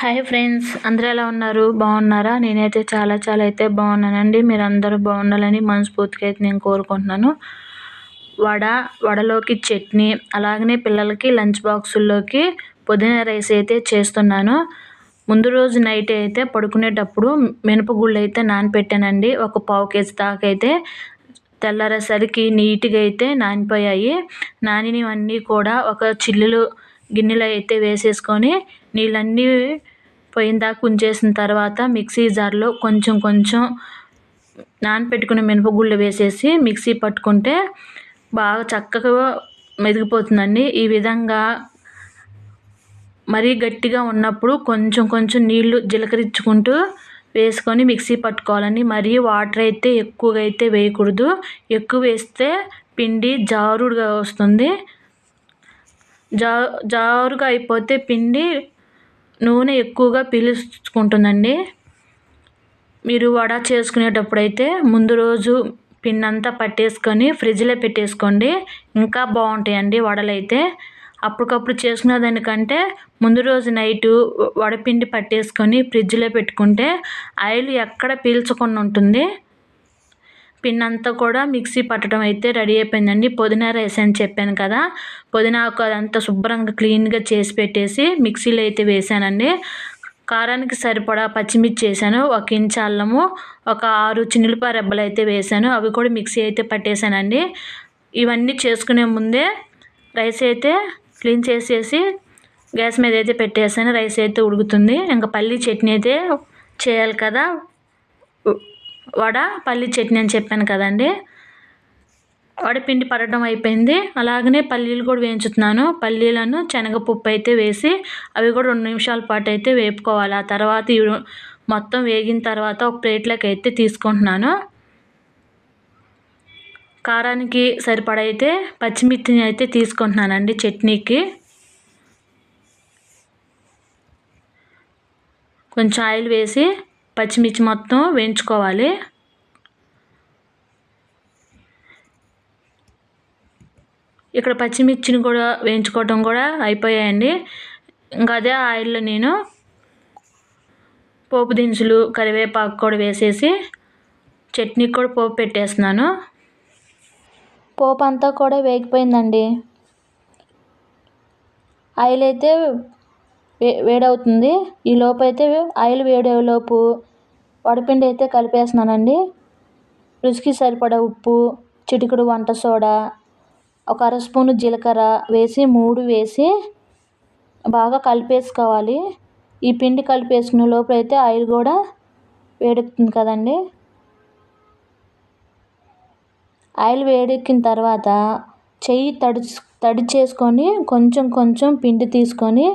Hi friends అందరూ ఎలా ఉన్నారు? బాగున్నారా? నేనైతే చాలా చాలా అయితే బాగున్నానండి. మీరు అందరూ బాగుండాలని మనస్ఫూర్తిగా అయితే నేను కోరుకుంటున్నాను. వడ వడలోకి చట్నీ అలాగనే పిల్లలకి లంచ్ బాక్సుల్లోకి పుదీనా రైస్ అయితే చేస్తున్నాను. ముందు రోజు నైట్ అయితే పడుకునేటప్పుడు మినపగుళ్ళు అయితే నానపెట్టానండి. ఒక పావు కేజీ దాకా అయితే తెల్లారేసరికి నీట్గా అయితే నానిపోయాయి. నానినవన్నీ కూడా ఒక చిల్లులు గిన్నెలో అయితే వేసేసుకొని నీళ్ళన్నీ పోయిన దాకా ఉంచేసిన తర్వాత మిక్సీ జార్లో కొంచెం కొంచెం నానపెట్టుకున్న మినపగుళ్ళు వేసేసి మిక్సీ పట్టుకుంటే బాగా చక్కగా మెదిగిపోతుందండి. ఈ విధంగా మరీ గట్టిగా ఉన్నప్పుడు కొంచెం కొంచెం నీళ్ళు జీలకరించుకుంటూ వేసుకొని మిక్సీ పట్టుకోవాలండి. మరీ వాటర్ అయితే ఎక్కువగా అయితే వేయకూడదు. ఎక్కువ వేస్తే పిండి జారుడుగా వస్తుంది. జా జారుగా అయిపోతే పిండి నూనె ఎక్కువగా పీల్చుకుంటుందండి. మీరు వడ చేసుకునేటప్పుడైతే ముందు రోజు పిన్నంతా పట్టేసుకొని ఫ్రిడ్జ్లో పెట్టేసుకోండి. ఇంకా బాగుంటాయండి వడలైతే. అప్పటికప్పుడు చేసుకునే దానికంటే ముందు రోజు నైటు వడపిండి పట్టేసుకొని ఫ్రిడ్జ్లో పెట్టుకుంటే ఆయిల్ ఎక్కడ పీల్చకుండా ఉంటుంది. పిన్ అంతా కూడా మిక్సీ పట్టడం అయితే రెడీ అయిపోయిందండి. పుదీనా రైస్ అని చెప్పాను కదా పుదీనాకు అదంతా శుభ్రంగా క్లీన్గా చేసి పెట్టేసి మిక్సీలో అయితే వేసానండి. కారానికి సరిపడా పచ్చిమిర్చి వేసాను ఒక ఇంచు అల్లము ఒక ఆరు చిన్నులపాయ రెబ్బలు అయితే వేసాను అవి కూడా మిక్సీ అయితే పట్టేశానండి ఇవన్నీ చేసుకునే ముందే రైస్ అయితే క్లీన్ చేసేసి గ్యాస్ మీద అయితే పెట్టేసాను రైస్ అయితే ఉడుకుతుంది. ఇంకా పల్లీ చట్నీ అయితే చేయాలి కదా. వడ పల్లి చట్నీ అని చెప్పాను కదండి. వడపిండి పడటం అయిపోయింది. అలాగనే పల్లీలు కూడా వేయించుతున్నాను. పల్లీలను శనగపప్పు అయితే వేసి అవి కూడా రెండు నిమిషాల పాటు అయితే వేపుకోవాలి. ఆ తర్వాత మొత్తం వేగిన తర్వాత ఒక ప్లేట్లోకి అయితే తీసుకుంటున్నాను. కారానికి సరిపడైతే పచ్చిమిర్చిని అయితే తీసుకుంటున్నానండి చట్నీకి. కొంచెం ఆయిల్ వేసి పచ్చిమిర్చి మొత్తం వేయించుకోవాలి. ఇక్కడ పచ్చిమిర్చిని కూడా వేయించుకోవటం కూడా అయిపోయాయండి. ఇంకా అదే ఆయిల్లో నేను పోపు దినుసులు కరివేపాకు కూడా వేసేసి చట్నీకి కూడా పోపు పెట్టేస్తున్నాను. పోపు అంతా కూడా వేగిపోయిందండి. ఆయిల్ అయితే వే వేడవుతుంది. ఈ లోపు అయితే ఆయిల్ వేడేలోపు వడపిండి అయితే కలిపేస్తున్నానండి. రుచికి సరిపడా ఉప్పు చిటికుడు వంట సోడా ఒక అర స్పూను జీలకర్ర వేసి మూడు వేసి బాగా కలిపేసుకోవాలి. ఈ పిండి కలిపేసుకునే లోపు అయితే ఆయిల్ కూడా వేడెక్కుతుంది కదండి. ఆయిల్ వేడెక్కిన తర్వాత చెయ్యి తడి తడి చేసుకొని కొంచెం కొంచెం పిండి తీసుకొని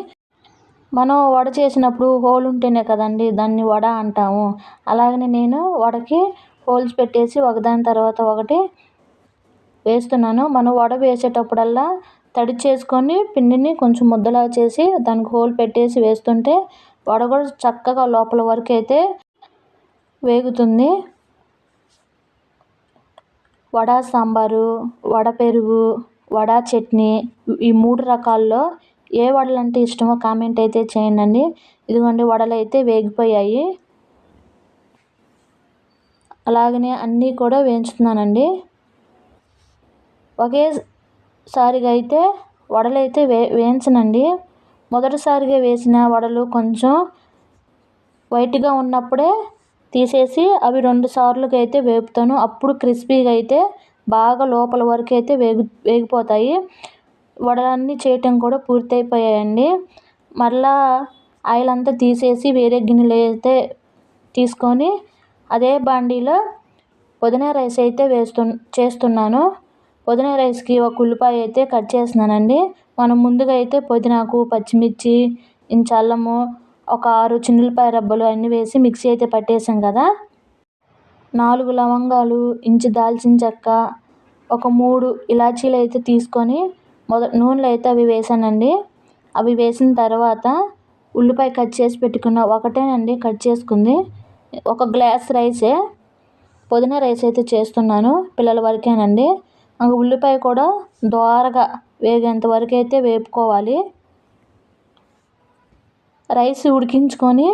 మనం వడ చేసినప్పుడు హోల్ ఉంటేనే కదండి దాన్ని వడ అంటాము. అలాగనే నేను వడకి హోల్స్ పెట్టేసి ఒకదాని తర్వాత ఒకటి వేస్తున్నాను. మనం వడ వేసేటప్పుడల్లా తడి చేసుకొని పిండిని కొంచెం ముద్దలా చేసి దానికి హోల్ పెట్టేసి వేస్తుంటే వడ కూడా చక్కగా లోపల వరకు అయితే వేగుతుంది. వడ సాంబారు వడ పెరుగు వడ చట్నీ ఈ మూడు రకాల్లో ఏ వడలు అంటే ఇష్టమో కామెంట్ అయితే చేయండి. ఇదిగోండి వడలు అయితే వేగిపోయాయి. అలాగనే అన్నీ కూడా వేయించుతున్నానండి. ఒకేసారిగా అయితే వడలు అయితే వే వేయించనండి. మొదటిసారిగా వేసిన వడలు కొంచెం వైట్గా ఉన్నప్పుడే తీసేసి అవి రెండు సార్లుగా అయితే వేపుతాను. అప్పుడు క్రిస్పీగా అయితే బాగా లోపల వరకు అయితే వేగి వేగిపోతాయి. వడలన్నీ చేయటం కూడా పూర్తయిపోయాయండి. మరలా ఆయిల్ అంతా తీసేసి వేరే గిన్నెలో అయితే తీసుకొని అదే బాండీలో పుదీనా రైస్ అయితే వేస్తు చేస్తున్నాను. పుదీనా రైస్కి ఒక ఉల్లిపాయ అయితే కట్ చేస్తున్నానండి. మనం ముందుగా అయితే పుదీనాకు పచ్చిమిర్చి ఇంచు అల్లము ఒక ఆరు చిన్నులపాయ రబ్బలు అన్నీ వేసి మిక్సీ అయితే పట్టేసాం కదా. నాలుగు లవంగాలు ఇంచు దాల్చిన చెక్క ఒక మూడు ఇలాచీలు అయితే తీసుకొని మొద నూనెలో అయితే అవి వేసానండి. అవి వేసిన తర్వాత ఉల్లిపాయ కట్ చేసి పెట్టుకున్న ఒకటేనండి కట్ చేసుకుంది. ఒక గ్లాస్ రైసే పుదీనా రైస్ అయితే చేస్తున్నాను పిల్లల వరకేనండి. ఉల్లిపాయ కూడా దోరగా వేగేంత వరకు అయితే వేపుకోవాలి. రైస్ ఉడికించుకొని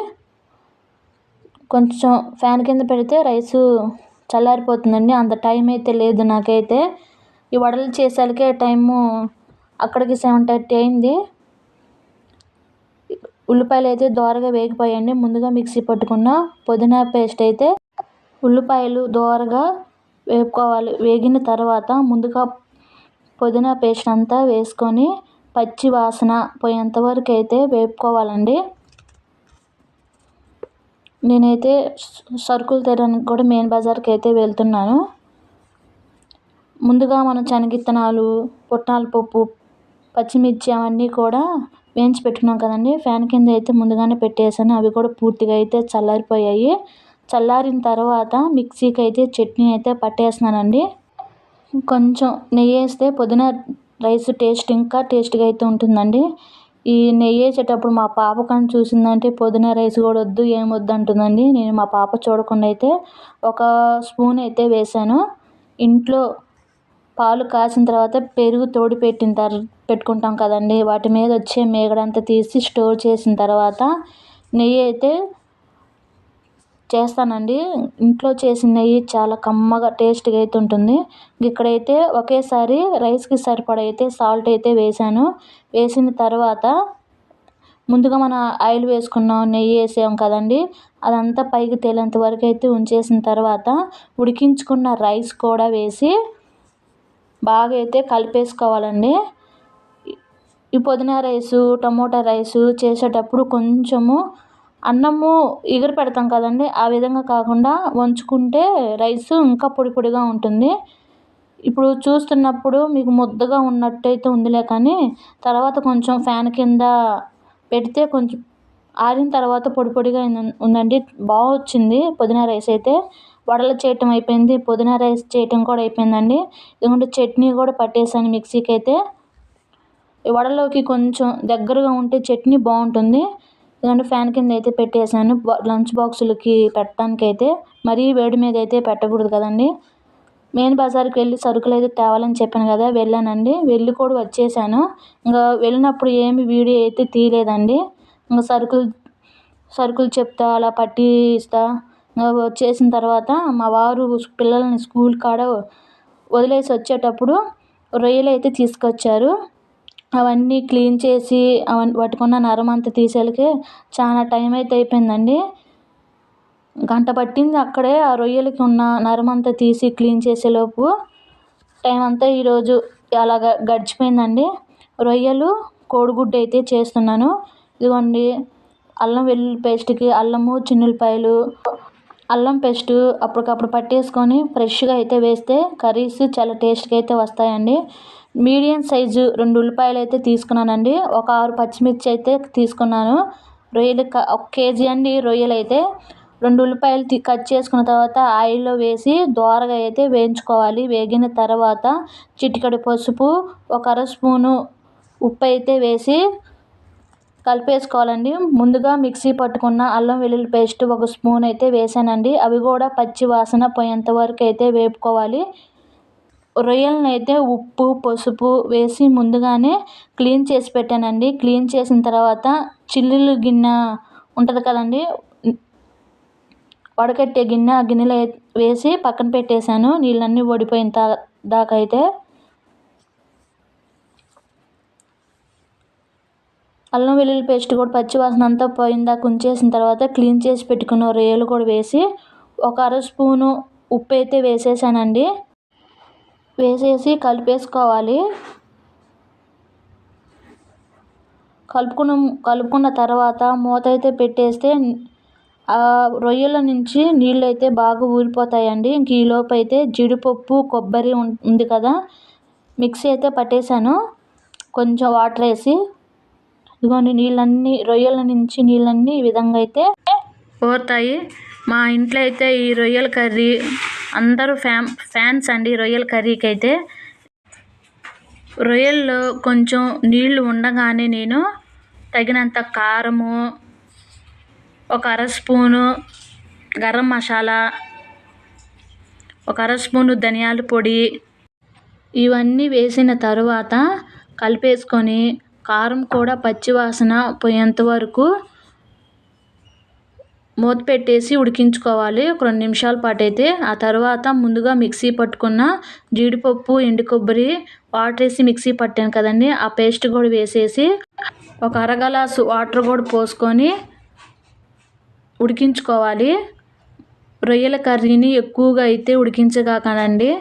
కొంచెం ఫ్యాన్ కింద పెడితే రైసు చల్లారిపోతుందండి. అంత టైం అయితే లేదు నాకైతే. ఈ వడలు చేసేసరికి టైము అక్కడికి సెవెన్ థర్టీ అయింది. ఉల్లిపాయలు అయితే దోరగా వేగిపోయాయండి. ముందుగా మిక్సీ పట్టుకున్న పుదీనా పేస్ట్ అయితే ఉల్లిపాయలు దోరగా వేపుకోవాలి. వేగిన తర్వాత ముందుగా పుదీనా పేస్ట్ అంతా వేసుకొని పచ్చి వాసన పోయేంతవరకు అయితే వేపుకోవాలండి. నేనైతే సరుకులు తీయడానికి కూడా మెయిన్ బజార్కి అయితే వెళ్తున్నాను. ముందుగా మనం శనగిత్తనాలు పుట్నాల పప్పు పచ్చిమిర్చి అవన్నీ కూడా వేయించి పెట్టుకున్నాం కదండి. ఫ్యాన్ కింద అయితే ముందుగానే పెట్టేసాను అవి కూడా పూర్తిగా అయితే చల్లారిపోయాయి. చల్లారిన తర్వాత మిక్సీకి అయితే చట్నీ అయితే పట్టేస్తున్నానండి. కొంచెం నెయ్యి వేస్తే పుదీనా రైస్ టేస్ట్ ఇంకా టేస్ట్గా అయితే ఉంటుందండి. ఈ నెయ్యి వేసేటప్పుడు మా పాప కానీ చూసిందంటే పుదీనా రైస్ కూడా వద్దు ఏం వద్దు అంటుందండి. నేను మా పాప చూడకుండా అయితే ఒక స్పూన్ అయితే వేసాను ఇంట్లో పాలు కాసిన తర్వాత పెరుగు తోడు పెట్టిన తర్ పెట్టుకుంటాం కదండి. వాటి మీద వచ్చే మేగడంతా తీసి స్టోర్ చేసిన తర్వాత నెయ్యి అయితే చేస్తానండి. ఇంట్లో చేసిన నెయ్యి చాలా కమ్మగా టేస్ట్గా అయితే ఉంటుంది. ఇక్కడైతే ఒకేసారి రైస్కి సరిపడా అయితే సాల్ట్ అయితే వేసాను వేసిన తర్వాత ముందుగా మన ఆయిల్ వేసుకున్నాం నెయ్యి వేసాం కదండి. అదంతా పైకి తేలేంత వరకు అయితే ఉంచేసిన తర్వాత ఉడికించుకున్న రైస్ కూడా వేసి బాగా అయితే కలిపేసుకోవాలండి. ఈ పుదీనా రైసు టమోటా రైసు చేసేటప్పుడు కొంచెము అన్నము ఎగురు పెడతాం కదండి. ఆ విధంగా కాకుండా వంచుకుంటే రైస్ ఇంకా పొడి పొడిగా ఉంటుంది. ఇప్పుడు చూస్తున్నప్పుడు మీకు ముద్దగా ఉన్నట్టయితే ఉందిలే కానీ తర్వాత కొంచెం ఫ్యాన్ కింద పెడితే కొంచెం ఆరిన తర్వాత పొడి పొడిగా ఉందండి. బాగా వచ్చింది పుదీనా రైస్ అయితే వడలు చేయటం అయిపోయింది పుదీనా రైస్ చేయటం కూడా అయిపోయిందండి. ఎందుకంటే చట్నీ కూడా పట్టేసాను మిక్సీకి అయితే వడలోకి కొంచెం దగ్గరగా ఉంటే చట్నీ బాగుంటుంది. ఎందుకంటే ఫ్యాన్ కింద అయితే పెట్టేశాను లంచ్ బాక్సులకి పెట్టడానికి అయితే మరీ వేడి మీద అయితే పెట్టకూడదు కదండి. మెయిన్ బజార్కి వెళ్ళి సరుకులు అయితే తేవాలని చెప్పాను కదా వెళ్ళానండి. వెళ్ళి కూడా వచ్చేసాను. ఇంకా వెళ్ళినప్పుడు ఏమి వీడియో అయితే తీయలేదండి. ఇంకా సరుకులు సరుకులు చెప్తా అలా పట్టి ఇస్తా వచ్చేసిన తర్వాత మా వారు పిల్లల్ని స్కూల్ కాడ వదిలేసి వచ్చేటప్పుడు రొయ్యలు అయితే తీసుకొచ్చారు. అవన్నీ క్లీన్ చేసి అవన్నీ పట్టుకున్న నరం అంతా తీసేలకే చాలా టైం అయితే అయిపోయిందండి. గంట పట్టింది అక్కడే ఆ రొయ్యలకి ఉన్న నరం అంతా తీసి క్లీన్ చేసేలోపు టైం అంతా ఈరోజు అలా గడిచిపోయిందండి. రొయ్యలు కోడిగుడ్డు అయితే చేస్తున్నాను. ఇదిగోండి అల్లం వెల్లుల్లి పేస్ట్కి అల్లము చిన్నులపాయలు అల్లం పేస్టు అప్పటికప్పుడు పట్టేసుకొని ఫ్రెష్గా అయితే వేస్తే కర్రీస్ చాలా టేస్ట్గా అయితే వస్తాయండి. మీడియం సైజు రెండు ఉల్లిపాయలు అయితే తీసుకున్నానండి. ఒక ఆరు పచ్చిమిర్చి అయితే తీసుకున్నాను. రొయ్యలు ఒక కేజీ అండి రొయ్యలు అయితే. రెండు ఉల్లిపాయలు కట్ చేసుకున్న తర్వాత ఆయిల్లో వేసి దోరగా అయితే వేయించుకోవాలి. వేగిన తర్వాత చిటికడి పసుపు ఒక అర స్పూను ఉప్పు అయితే వేసి కలిపేసుకోవాలండి. ముందుగా మిక్సీ పట్టుకున్న అల్లం వెల్లుల్లి పేస్ట్ ఒక స్పూన్ అయితే వేసానండి. అవి కూడా పచ్చి వాసన పోయేంత వరకు అయితే వేపుకోవాలి. రొయ్యలను అయితే ఉప్పు పసుపు వేసి ముందుగానే క్లీన్ చేసి పెట్టానండి. క్లీన్ చేసిన తర్వాత చిల్లులు గిన్నె ఉంటుంది కదండి వడకట్టే గిన్నె ఆ గిన్నెలో వేసి పక్కన పెట్టేశాను. నీళ్ళన్నీ ఓడిపోయిన దాకా అయితే అల్లం వెల్లుల్లి పేస్ట్ కూడా పచ్చివాసన అంతా పోయిందాక ఉంచేసిన తర్వాత క్లీన్ చేసి పెట్టుకున్న రొయ్యలు కూడా వేసి ఒక అర స్పూను ఉప్పు అయితే వేసేసానండి. వేసేసి కలిపేసుకోవాలి. కలుపుకున్న కలుపుకున్న తర్వాత మూత అయితే పెట్టేస్తే ఆ రొయ్యల నుంచి నీళ్ళు అయితే బాగా ఊరిపోతాయండి. ఇంక ఈలోపు అయితే జీడిపప్పు కొబ్బరి ఉంది కదా. మిక్సీ అయితే పట్టేశాను కొంచెం వాటర్ వేసి ఇదిగోండి నీళ్ళన్నీ రొయ్యల నుంచి నీళ్ళన్నీ ఈ విధంగా అయితే పోతాయి. మా ఇంట్లో అయితే ఈ రొయ్యల కర్రీ అందరూ ఫ్యామ్ ఫ్యాన్స్ అండి రొయ్యల కర్రీకి అయితే. రొయ్యల్లో కొంచెం నీళ్ళు ఉండగానే నేను తగినంత కారము ఒక అర స్పూను గరం మసాలా ఒక అర స్పూను ధనియాల పొడి ఇవన్నీ వేసిన తరువాత కలిపేసుకొని కారం కూడా పచ్చివాసన పోయేంత వరకు మూత పెట్టేసి ఉడికించుకోవాలి. ఒక రెండు నిమిషాల పాటు అయితే ఆ తర్వాత ముందుగా మిక్సీ పట్టుకున్న జీడిపప్పు ఎండు కొబ్బరి వాటర్ వేసి మిక్సీ పట్టాను కదండి. ఆ పేస్ట్ కూడా వేసేసి ఒక అరగలాసు వాటర్ కూడా పోసుకొని ఉడికించుకోవాలి. రొయ్యల కర్రీని ఎక్కువగా అయితే ఉడికించగాకనండి.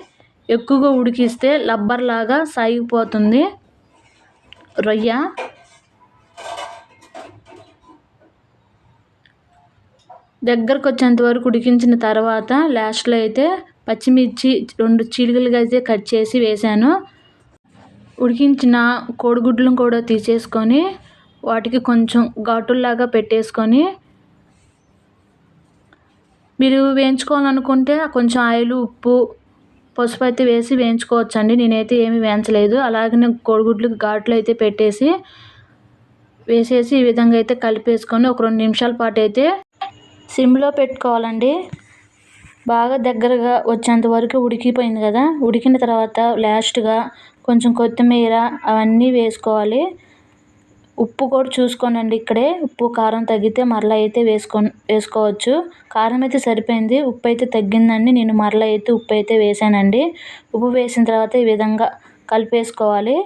ఎక్కువగా ఉడికిస్తే లబ్బర్లాగా సాగిపోతుంది. రొయ్య. దగ్గరకు వచ్చేంత వరకు ఉడికించిన తర్వాత లాస్ట్లో అయితే పచ్చిమిర్చి రెండు చీలికలుగా అయితే కట్ చేసి వేసాను ఉడికించిన కోడిగుడ్లను కూడా తీసేసుకొని వాటికి కొంచెం ఘాటుల్లాగా పెట్టేసుకొని మీరు వేయించుకోవాలనుకుంటే కొంచెం ఆయిల్ ఉప్పు పసుపు అయితే వేసి వేయించుకోవచ్చండి. నేనైతే ఏమీ వేయించలేదు. అలాగనే కోడిగుడ్లు ఘాట్లు అయితే పెట్టేసి వేసేసి ఈ విధంగా అయితే కలిపేసుకొని ఒక రెండు నిమిషాల పాటు అయితే సిమ్లో పెట్టుకోవాలండి. బాగా దగ్గరగా వచ్చేంత వరకు ఉడికిపోయింది కదా. ఉడికిన తర్వాత లాస్ట్గా కొంచెం కొత్తిమీర అవన్నీ వేసుకోవాలి. ఉప్పు కూడా చూసుకోనండి ఇక్కడే. ఉప్పు కారం తగ్గితే మరలా అయితే వేసుకో వేసుకోవచ్చు. కారం అయితే సరిపోయింది. ఉప్పు అయితే తగ్గిందండి. నేను మరలా అయితే ఉప్పు అయితే వేసానండి. ఉప్పు వేసిన తర్వాత ఈ విధంగా కలిపేసుకోవాలి.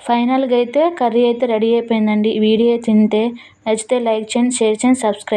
ఫైనల్గా అయితే కర్రీ అయితే రెడీ అయిపోయిందండి. వీడియో తింటే నచ్చితే లైక్ చేయండి షేర్ చేయండి సబ్స్క్రైబ్.